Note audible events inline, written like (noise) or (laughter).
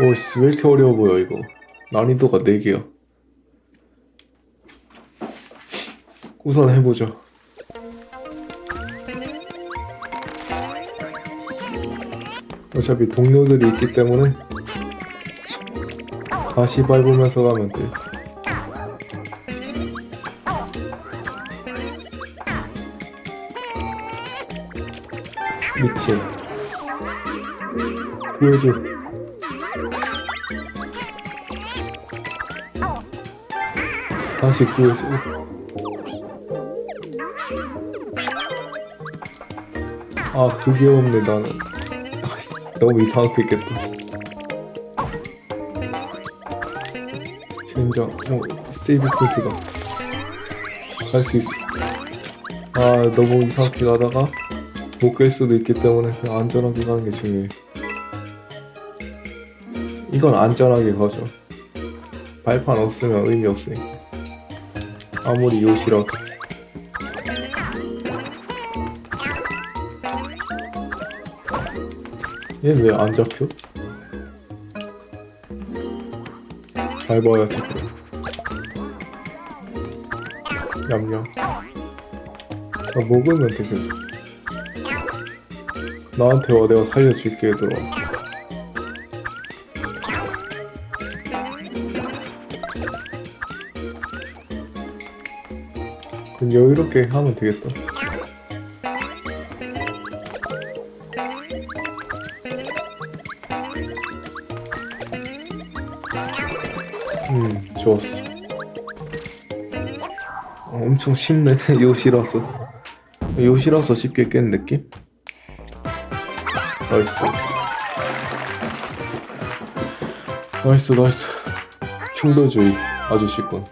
오씨 왜 이렇게 어려워 보여 이거? 난이도가 4개야. 우선 해보자 어차피 동료들이 있기 때문에 다시 밟으면서 가면 돼. 미친. 구해줘 다시 구해줘. 아 그게 없네 나는. 아이씨, 너무 이상하게 깼다 젠장 어 세이브 포인트다 갈수 있어. 아 너무 이상하게 가다가 못깰 수도 있기 때문에 그냥 안전하게 가는 게 중요해. 이건 안전하게 가자 발판 없으면 의미 없으니까 아무리 요시라도. 얘왜 안 잡혀? 밟아야지 그래 얌얌 나 먹으면 되겠어 나한테 와 내가 살려줄게 얘들아 여유롭게 하면 되겠다. 음 좋았어. 어, 엄청 쉽네. (laughs) 요시라서. 요시라서 쉽게 깬 느낌? 나이스. 나이스 나이스. 충돌주의 아주 쉽군